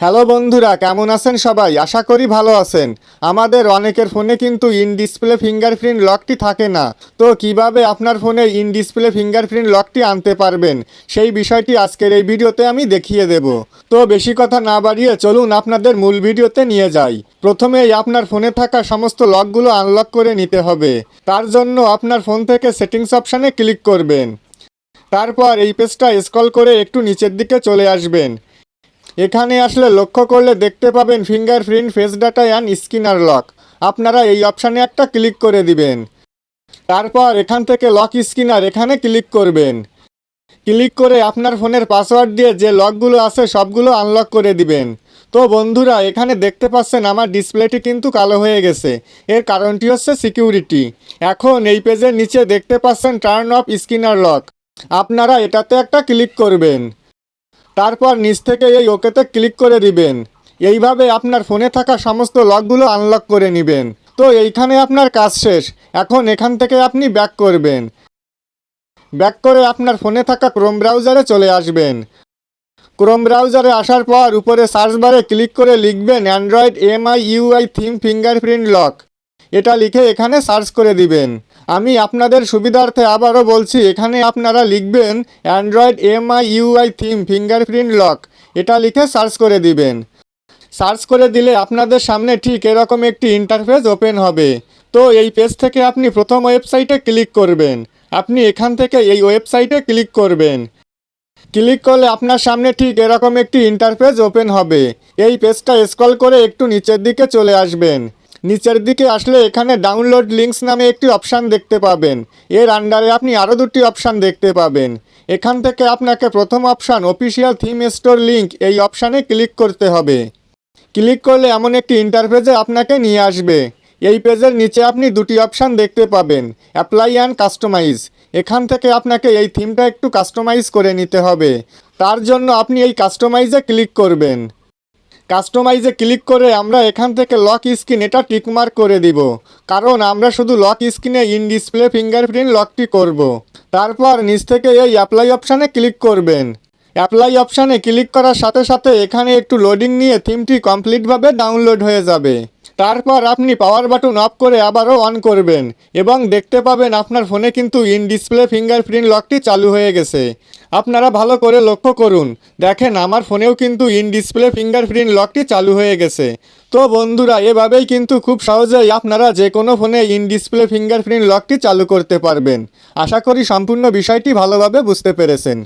Hello বন্ধুরা, কেমন আছেন সবাই? আশা করি ভালো আছেন। আমাদের অনেকের ফোনে কিন্তু ইন ডিসপ্লে ফিঙ্গারপ্রিন্ট লকটি থাকে না। তো কীভাবে আপনার ফোনে ইন ডিসপ্লে ফিঙ্গারপ্রিন্ট লকটি আনতে পারবেন, সেই বিষয়টি আজকের এই ভিডিওতে আমি দেখিয়ে দেব। তো বেশি কথা না বাড়িয়ে চলুন আপনাদের মূল ভিডিওতে নিয়ে যাই। প্রথমেই আপনার ফোনে থাকা সমস্ত লকগুলো আনলক করে নিতে হবে। তার জন্য আপনার ফোন থেকে সেটিংস অপশানে ক্লিক করবেন। তারপর এই পেজটা স্ক্রল করে একটু নিচের দিকে চলে আসবেন। এখানে আসলে লক্ষ্য করলে দেখতে পাবেন fingerprint face data and screener lock আপনারা এই অপশানে একটা ক্লিক করে দিবেন। তারপর এখান থেকে লক স্কিনার এখানে ক্লিক করবেন। ক্লিক করে আপনার ফোনের পাসওয়ার্ড দিয়ে যে লকগুলো আছে সবগুলো আনলক করে দিবেন। তো বন্ধুরা, এখানে দেখতে পাচ্ছেন আমার ডিসপ্লেটি কিন্তু কালো হয়ে গেছে। এর কারণটি হচ্ছে সিকিউরিটি এখন এই পেজের নিচে দেখতে পাচ্ছেন টার্ন অফ স্কিনার লক আপনারা এটাতে একটা ক্লিক করবেন। তারপর নিচ থেকে এই ওকেতে ক্লিক করে দিবেন। এইভাবে আপনার ফোনে থাকা সমস্ত লকগুলো আনলক করে নেবেন। তো এইখানে আপনার কাজ শেষ। এখন এখান থেকে আপনি ব্যাক করবেন। ব্যাক করে আপনার ফোনে থাকা ক্রোম ব্রাউজারে চলে আসবেন। ক্রোম ব্রাউজারে আসার পর উপরে সার্চ বারে ক্লিক করে লিখবেন Android MI UI theme fingerprint lock. এটা লিখে এখানে সার্চ করে দিবেন। আমি আপনাদের সুবিধার্থে আবারও বলছি, এখানে আপনারা লিখবেন Android MI UI theme fingerprint lock. এটা লিখে সার্চ করে দিবেন। সার্চ করে দিলে আপনাদের সামনে ঠিক এরকম একটি ইন্টারফেস ওপেন হবে। তো এই পেজ থেকে আপনি প্রথম ওয়েবসাইটে ক্লিক করবেন। আপনি এখান থেকে এই ওয়েবসাইটে ক্লিক করবেন। ক্লিক করলে আপনার সামনে ঠিক এরকম একটি ইন্টারফেস ওপেন হবে। এই পেজটা স্ক্রল করে একটু নিচের দিকে চলে আসবেন। নিচের দিকে আসলে এখানে ডাউনলোড লিঙ্কস নামে একটি অপশান দেখতে পাবেন। এর আন্ডারে আপনি আরও দুটি অপশান দেখতে পাবেন। এখান থেকে আপনাকে প্রথম option official theme store link এই অপশানে ক্লিক করতে হবে। ক্লিক করলে এমন একটি ইন্টারফেসে আপনাকে নিয়ে আসবে। এই পেজের নিচে আপনি দুটি অপশান দেখতে পাবেন অ্যাপ্লাই অ্যান্ড কাস্টমাইজ এখান থেকে আপনাকে এই থিমটা একটু কাস্টমাইজ করে নিতে হবে। তার জন্য আপনি এই কাস্টমাইজে ক্লিক করবেন। কাস্টমাইজে ক্লিক করে আমরা এখান থেকে লক স্ক্রিন এটা টিকমার্ক করে দিব। কারণ আমরা শুধু লক স্ক্রিনে ইন ডিসপ্লে ফিঙ্গারপ্রিন্ট লকটি করব। তারপর নিচ থেকে এই অ্যাপ্লাই অপশানে ক্লিক করবেন। অ্যাপ্লাই অপশানে ক্লিক করার সাথে সাথে এখানে একটু লোডিং নিয়ে থিমটি কমপ্লিটভাবে ডাউনলোড হয়ে যাবে। তারপর আপনি পাওয়ার বাটন অফ করে আবারও অন করবেন এবং দেখতে পাবেন আপনার ফোনে কিন্তু ইন ডিসপ্লে ফিঙ্গারপ্রিন্ট লকটি চালু হয়ে গেছে। আপনারা ভালো করে লক্ষ্য করুন। দেখেন আমার ফোনেও কিন্তু ইন ডিসপ্লে ফিঙ্গারপ্রিন্ট লকটি চালু হয়ে গেছে। তো বন্ধুরা, এভাবেই কিন্তু খুব সহজেই আপনারা যে কোনো ফোনে ইন ডিসপ্লে ফিঙ্গারপ্রিন্ট লকটি চালু করতে পারবেন। আশা করি সম্পূর্ণ বিষয়টি ভালোভাবে বুঝতে পেরেছেন।